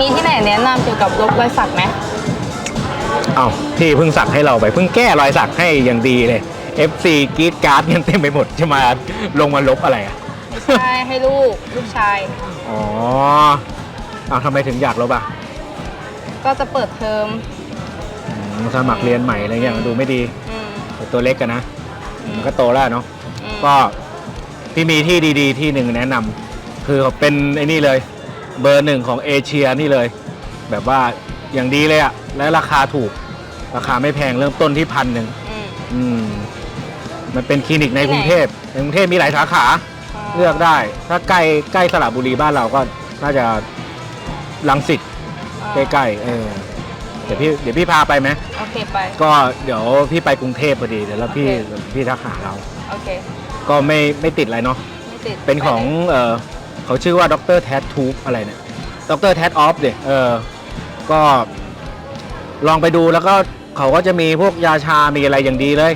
มีที่ไหนแนะนำเกี่ยวกับลบรอยสักไหมเอ้าพี่เพิ่งสักให้เราไปเพิ่งแก้รอยสักให้อย่างดีเลย FC กรีดการ์ดกันเต็มไปหมดจะมาลงมาลบอะไรอะใช่ให้ลูกลูกชาย อ๋อเอาทำไมถึงอยากลบอะก็จะเปิดเทอมอืมสมัครเรียนใหม่อะไรเงี้ยมันดูไม่ดีอืมแต่ตัวเล็กกันนะอืมมันก็โตแล้วเนาะ อืมก็พี่มีที่ดีๆ ที่หนึ่งแนะนำคือเป็นไอ้นี่เลย เบอร์หนึ่งของเอเชียนี่เลย แบบว่าอย่างดีเลยอะและราคาถูก ราคาไม่แพงเริ่มต้นที่พันหนึ่งอืมอืมมันเป็นคลินิกในที่ไหนกรุงเทพในกรุงเทพมีหลายสาขาเลือกได้ ถ้าใกล้ใกล้สระบุรีบ้านเราก็น่าจะลังสิตอ่าใกล้ๆเออเดี๋ยวพี่เดี๋ยวพี่พาไปไหมโอเคไป ก็เดี๋ยวพี่ไปกรุงเทพพอดีเดี๋ยวแล้วพี่โอเค พี่ทักหาเรา โอเค ก็ไม่ไม่ติดอะไรเนาะไม่ติดเป็นของไลยเออ เขาชื่อว่าดรแท t ทูบอะไรเนี่ยดรแท t ออฟเดเออก็ลองไปดูแล้วก็เขาก็จะมีพวกยาชา มีอะไรอย่างดีเลย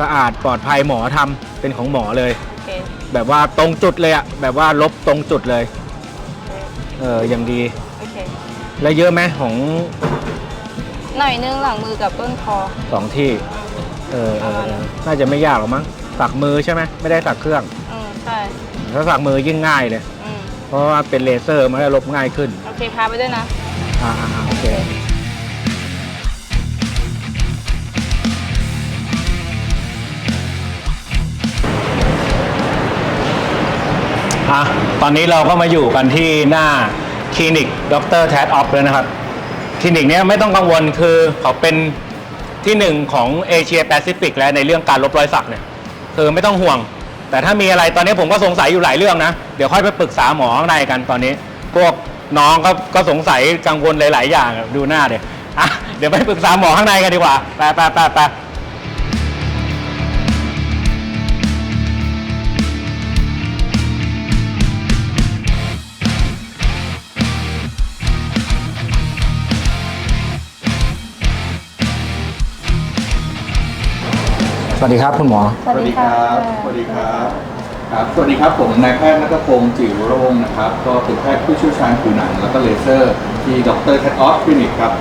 สะอาดปลอดภัยหมอทำเป็นของหมอเลย โอเคแบบว่าตรงจุดเลยอะแบบว่าลบตรงจุดเลย เอออย่างดี โอเค แล้วเยอะไหมของหน่อยนึงหลังมือกับต้นคอ สองที่ เออเออเออน่าจะไม่ยากหรอกมั้งสักมือใช่ไหมไม่ได้สักเครื่อง อืมใช่ ถ้าสักมือยิ่งง่ายเลย อืมเพ ราะว่าเป็นเลเซอร์มันจะลบง่ายขึ้น โอเค พาไปด้วยนะ อ่าอ่าอ่าโอเค อะ ตอนนี้เราก็มาอยู่กันที่หน้าคลินิกดรแท t ออฟเลยนะครับ คลินิกเนี้ยไม่ต้องกังวลคือเขาเป็นที่หนึ่งของเอเชียแปซิฟิกแล้วในเรื่องการลบรอยสักเนี่ย คือไม่ต้องห่วง แต่ถ้ามีอะไรตอนนี้ผมก็สงสัยอยู่หลายเรื่องนะ เดี๋ยวค่อยไปปรึกษาหมอข้างในกันตอนนี้ พวกน้องก็ก็สงสัยกังวลหลาย ๆ อย่างดูหน้าเดี๋ยวอะเดี๋ยวไปปรึกษาหมอข้างในกันดีกว่าไปไปไปไป วัสดีครับคุณหมอ สวัสดีค่ะสวัสดีครับครับ สวัสดีครับ ผมนายแพทย์นัทพงศ์จิ๋วโรงนะครับ ก็เป็นแพทย์ผู้เชี่ยวชาญผิวหนัง แล้วก็เลเซอร์ที่ดรแคทออฟคลินิกครับ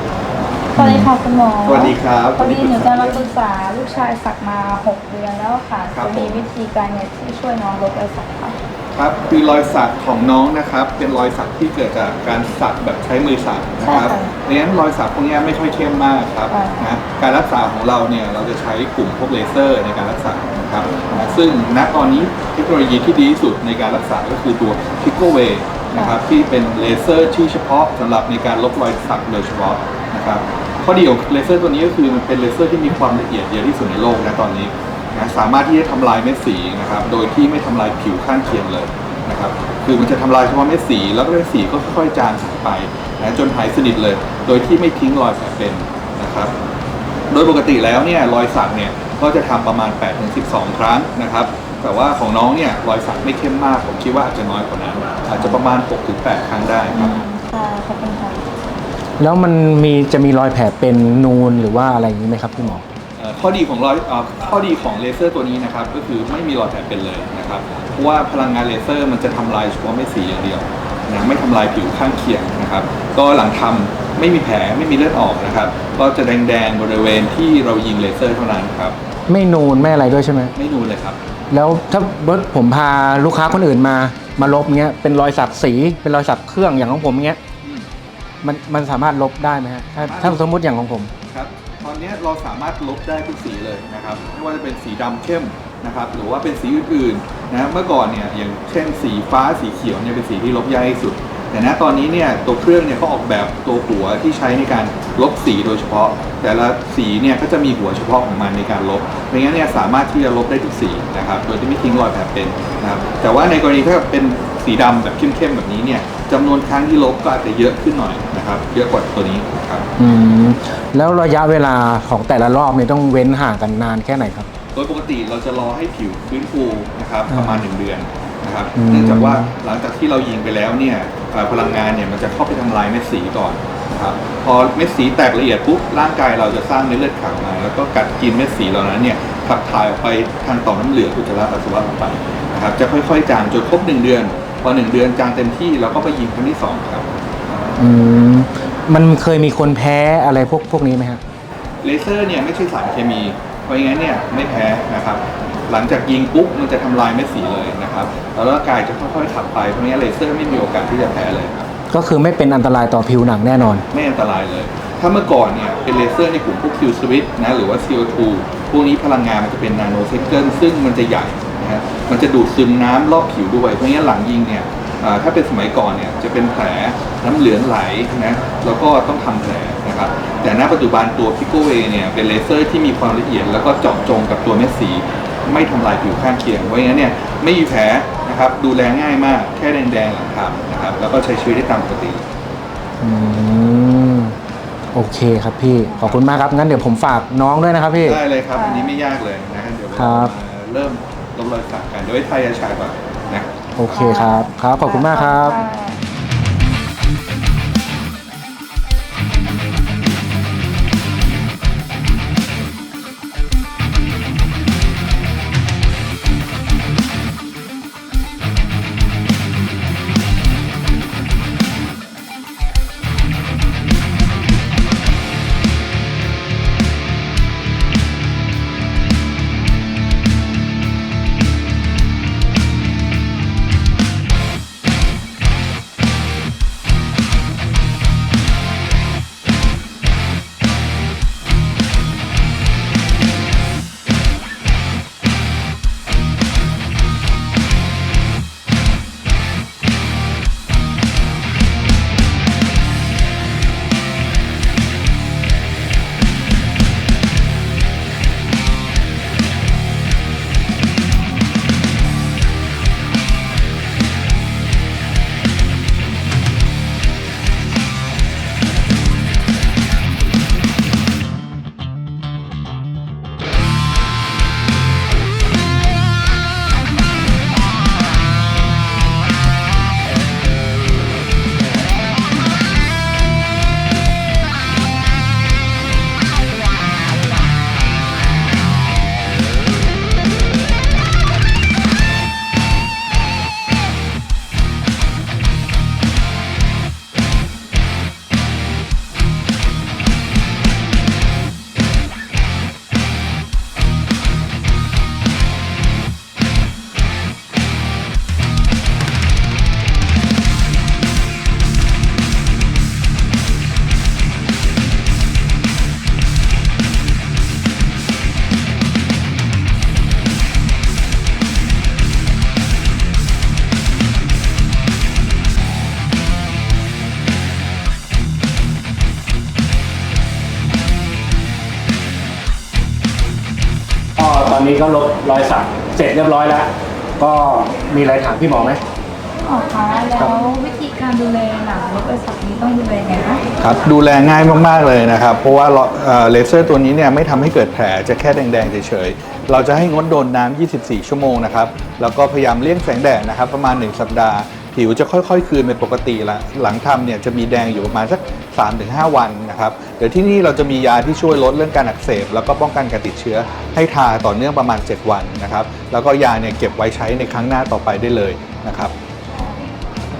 สวัสดีค่ะคุณหมอสวัสดีครับพอดีหนูจะมาปรึกษาลูกชายสักมา 6 เดือนแล้วค่ะครับจะมีผมวิธีการเนี่ยที่ช่วยน้องลดรอยสักค่ะครับคือรอยสักของน้องนะครับ เป็นรอยสักที่เกิดจากการสักแบบใช้มือสักนะครับใช่ค่ะดังนั้นรอยสักพวกนี้ไม่ค่อยเข้มมากครับค่ะนะการรักษาของเราเนี่ยเราจะใช้กลุ่มพวกเลเซอร์ในการรักษานะครับนะซึ่งณตอนนี้เทคโนโลยีที่ดีที่สุดในการรักษาก็คือตัว p i c o w a y นะครับที่เป็นเลเซอร์ที่เฉพาะสำหรับในการลบรอยสักโดยเฉพาะนะ ครับข้อดีของเลเซอร์ตัวนี้ก็คือมันเป็นเลเซอร์ที่มีความละเอียดเยอะที่สุดในโลกนะตอนนี้นะสามารถที่จะทำลายเม็ดสีนะครับโดยที่ไม่ทำลายผิวข้างเคียงเลยนะครับคือมันจะทำลายเฉพาะเม็ดสี แล้วก็เม็ดสีก็ค่อยๆจางหายไปนะจนหายสนิทเลย โดยที่ไม่ทิ้งรอยแผลเป็นนะครับโดยปกติแล้วเนี่ยรอยสักเนี่ยก็จะทำประมาณ 8-12 ครั้งนะครับแต่ว่าของน้องเนี่ยรอยสักไม่เข้มมากผมคิดว่าอาจจะน้อยกว่านั้น อาจจะประมาณ 6-8 ครั้งได้ครับค่ะขอบคุณค่ะ แล้วมันมีจะมีรอยแผลเป็นนูนหรือว่าอะไรอย่างนี้ไหมครับคุณหมอ เอ่อข้อดีของรอยเอ่อข้อดีของเลเซอร์ตัวนี้นะครับก็คือไม่มีรอยแผลเป็นเลยนะครับเพราะว่าพลังงานเลเซอร์มันจะทำลายเฉพาะเม็ดสีอย่างเดียวนะไม่ทำลายผิวข้างเคียงนะครับก็หลังทำไม่มีแผลไม่มีเลือดออกนะครับก็จะแดงๆบริเวณที่เรายิงเลเซอร์เท่านั้นครับไม่นูนไม่อะไรด้วยใช่ไหมไม่นูนเลยครับ แล้วถ้าเบิร์ตผมพาลูกค้าคนอื่นมามาลบเงี้ยเป็นรอยสักสีเป็นรอยสักเครื่องอย่างของผมเงี้ย มันมันสามารถลบได้ไหมฮะถ้าถ้าสมมติอย่างของผม ครับตอนนี้เราสามารถลบได้ทุกสีเลยนะครับไม่ว่าจะเป็นสีดำเข้มนะครับหรือว่าเป็นสีอื่นๆนะเมื่อก่อนเนี่ยอย่างเช่นสีฟ้าสีเขียวเนี่ยเป็นสีที่ลบยากที่สุด แต่ณตอนนี้เนี่ยตัวเครื่องเนี่ยเขาออกแบบตัวหัวที่ใช้ในการลบสีโดยเฉพาะ แต่ละสีเนี่ยก็จะมีหัวเฉพาะของมันในการลบดังนั้นเนี่ยสามารถที่จะลบได้ทุกสีนะครับโดยที่ไม่ทิ้งรอยแผลเป็นนะครับแต่ว่าในกรณีถ้าเป็น สีดำแบบเข้มๆแบบนี้เนี่ยจำนวนครั้งที่ลบก็อาจจะเยอะขึ้นหน่อยนะครับ เยอะกว่าตัวนี้ครับอืมแล้วระยะเวลาของแต่ละรอบเนี่ยต้องเว้นห่างกันนานแค่ไหนครับ โดยปกติเราจะรอให้ผิวฟื้นฟูนะครับอ่าประมาณ 1 เดือนนะครับอืม เนื่องจากว่าหลังจากที่เรายิงไปแล้วเนี่ยเอ่อพลังงานเนี่ยมันจะเข้าไปทำลายเม็ดสีก่อนนะครับพอเม็ดสีแตกละเอียดปุ๊บร่างกายเราจะสร้างเม็ดเลือดขาวมา แล้วก็กัดกินเม็ดสีเหล่านั้นเนี่ยขับถ่ายออกไปทางต่อมน้ำเหลืองอุจจาระปัสสาวะออกไปนะครับจะค่อยๆจางจนครบ1เดือน พอ1เดือนจางเต็มที่เราก็ไปยิงครั้งที่สองครับ อืมมันเคยมีคนแพ้อะไรพวกพวกนี้ไหมครับเลเซอร์เนี่ยไม่ใช่สารเคมี เพราะงั้นเนี่ยไม่แพ้นะครับ หลังจากยิงปุ๊บมันจะทำลายเม็ดสีเลยนะครับแล้วร่างกายจะค่อยๆขับไปเพราะงั้นเลเซอร์ไม่มีโอกาสที่จะแพ้เลยครับก็คือไม่เป็นอันตรายต่อผิวหนังแน่นอน ไม่อันตรายเลย ถ้าเมื่อก่อนเนี่ยเป็นเลเซอร์ในกลุ่มพวก Q switch นะหรือว่า CO2 พวกนี้พลังงานมันจะเป็นนาโนเซกเกิลซึ่งมันจะใหญ่ นะฮะมันจะดูดซึมน้ำรอบผิวด้วย เพราะงั้นหลังยิงเนี่ยอ่าถ้าเป็นสมัยก่อนเนี่ยจะเป็นแผลน้ำเหลืองไหลนะแล้วก็ต้องทำแผลนะครับแต่ณปัจจุบันตัวพิโกเวเนี่ยเป็นเลเซอร์ที่มีความละเอียด แล้วก็เจาะจงกับตัวเม็ดสี ไม่ทำลายผิวข้างเคียงเพราะงั้นเนี่ยไม่มีแผลนะครับดูแลง่ายมากแค่แดงๆหลังทำนะครับแล้วก็ใช้ชีวิตได้ตามปกติอืมโอเคครับพี่ขอบคุณมากครับงั้นเดี๋ยวผมฝากน้องด้วยนะครับพี่ได้เลยครับอันนี้ไม่ยากเลยนะฮะเดี๋ยวครัเราบมาเริ่ม ลงรอยสักกันเดี๋ยวไว้ไทยจะชาก่านนะ โอเคครับ ครับ ขอบคุณมากครับะ อนนี้ก็ลบรอยสักเสร็จเรียบร้อยแล้ว ก็มีอะไรถามพี่หมอไหมหมอคะแล้ววิธีการดูแลหนังลบรอยสักนี้ต้องดูแลยังไงคะครับดูแลง่ายมากๆเลยนะครับ เพราะว่าเราเอ่อเลเซอร์ตัวนี้เนี่ยไม่ทำให้เกิดแผลจะแค่แดงๆเฉยๆ เราจะให้งดโดนน้ำ24 ชั่วโมงนะครับ แล้วก็พยายามเลี่ยงแสงแดดนะครับ ประมาณ 1 สัปดาห์ ผิวจะค่อยๆ คืนเป็นปกติละหลังทำเนี่ยจะมีแดงอยู่ประมาณสัก 3-5 วันนะครับเดี๋ยวที่นี่เราจะมียาที่ช่วยลดเรื่องการอักเสบ แล้วก็ป้องกันการติดเชื้อ ให้ทาต่อเนื่องประมาณ 7 วันนะครับ แล้วก็ยาเนี่ยเก็บไว้ใช้ในครั้งหน้าต่อไปได้เลยนะครับ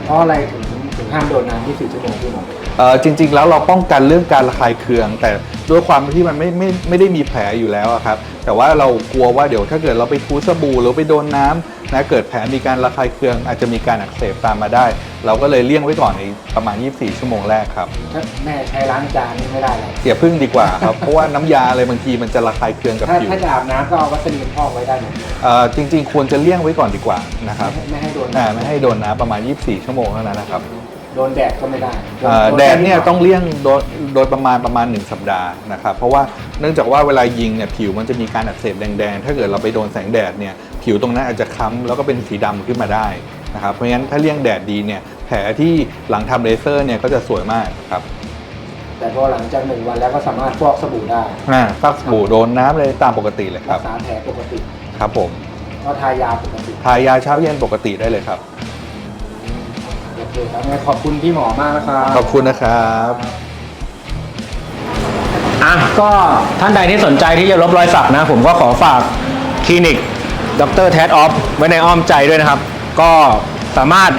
เพราะอะไรถึงถึงห้ามโดนน้ำ24ชั่วโมงพี่หมอเอ่อจริง ๆ แล้วเราป้องกันเรื่องการระคายเคือง แต่ด้วยความที่มันไม่ไม่ไม่ได้มีแผลอยู่แล้วอะครับแต่ว่าเรากลัวว่าเดี๋ยวถ้าเกิดเราไปทูสบู่หรือไปโดนน้ำ นะเกิดแผลมีการระคายเคืองอาจจะมีการอักเสบตามมาได้ เราก็เลยเลี่ยงไว้ก่อนในประมาณ 24 ชั่วโมงแรกครับ ถ้าแม่ใช้ล้างจานนี่ไม่ได้เลยอย่าพึ่งดีกว่าครับ เพราะว่าน้ำยาอะไรบางทีมันจะระคายเคืองกับถ้าผิวถ้าจะอาบน้ำก็เอาวัสลีนพอกไว้ได้ไหมเอ่อจริง ๆ ควรจะเลี่ยงไว้ก่อนดีกว่านะครับไม่ให้ไม่ให้โดนอ่าไม่ให้โดนน้ำประมาณ 24 ชั่วโมงเท่านั้นนะครับโดนแดดก็ไม่ได้เอ่อแดดเนี่ยต้องเลี่ยงโดยโดยประมาณประมาณ 1 สัปดาห์นะครับเพราะว่าเนื่องจากว่าเวลายิงเนี่ยผิวมันจะมีการอักเสบแดงๆ ถ้าเกิดเราไปโดนแสงแดดเนี่ย ผิวตรงนั้นอาจจะค้ำแล้วก็เป็นสีดำขึ้นมาได้นะครับเพราะงั้นถ้าเลี่ยงแดดดีเนี่ยแผลที่หลังทำเลเซอร์เนี่ยก็จะสวยมากครับแต่พอหลังจากหนึ่งวันแล้วก็สามารถฟอกสบู่ได้อ่าซักสบู่โดนน้ำเลยตามปกติเลยครัรักบษาแผลปกติครับผมก็ทายาปกติทายาเช้าเย็นปกติได้เลยครับโอเคครับงั้นขอบคุณพี่หมอมากนะครับขอบคุณนะครับอะก็ท่านใดที่สนใจที่จะลบรอยสักนะ ผมก็ขอฝากคลินิก ดรแทดออฟไว้ในอ้อมใจด้วยนะครับ ก็สามารถ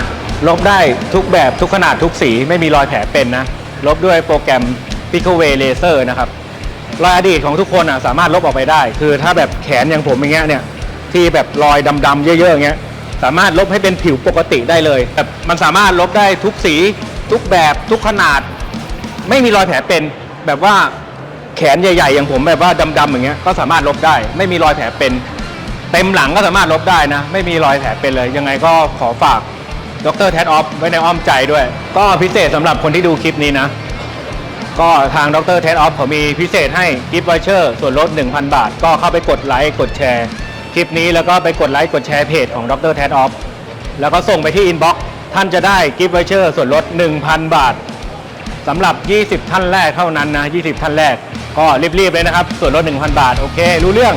ลบได้ทุกแบบทุกขนาดทุกสีไม่มีรอยแผลเป็นนะ ลบด้วยโปรแกรม p i c o w a y Laser นะครับ รอยอดีตของทุกคนอะสามารถลบออกไปได้ คือถ้าแบบแขนอย่างผมอย่างเงี้ยเนี่ยที่แบบรอยดำๆเยอะๆอย่างเงี้ยสามารถลบให้เป็นผิวปกติได้เลยแบบมันสามารถลบได้ทุกสี ทุกแบบทุกขนาด ไม่มีรอยแผลเป็น แบบว่าแขนใหญ่ๆอย่างผมแบบว่าดำๆอย่างเงี้ยก็สามารถลบได้ ไม่มีรอยแผลเป็น เต็มหลังก็สามารถลบได้นะ ไม่มีรอยแผลเป็นเลย ยังไงก็ขอฝากดรแทดออฟไว้ในอ้อมใจด้วย ก็พิเศษสำหรับคนที่ดูคลิปนี้นะ ก็ทางดรเท d ออฟเขามีพิเศษให้กิฟต์วอเชอร์ส่วนลด 1,000 บาท ก็เข้าไปกดไลค์กดแชร์ คลิปนี้แล้วก็ไปกดไลค์กดแชร์เพจของดรเท d ออฟแล้วก็ส่งไปที่อินบ็อกซ์ท่านจะได้กิฟต์วอเชอร์ส่วนลด 1,000 บาทสำหรับ 20 ท่านแรกเท่านั้นนะ 20 ท่านแรก ก็รีบๆเลยนะครับ ส่วนลด 1,000 บาท โอเค รู้เรื่อง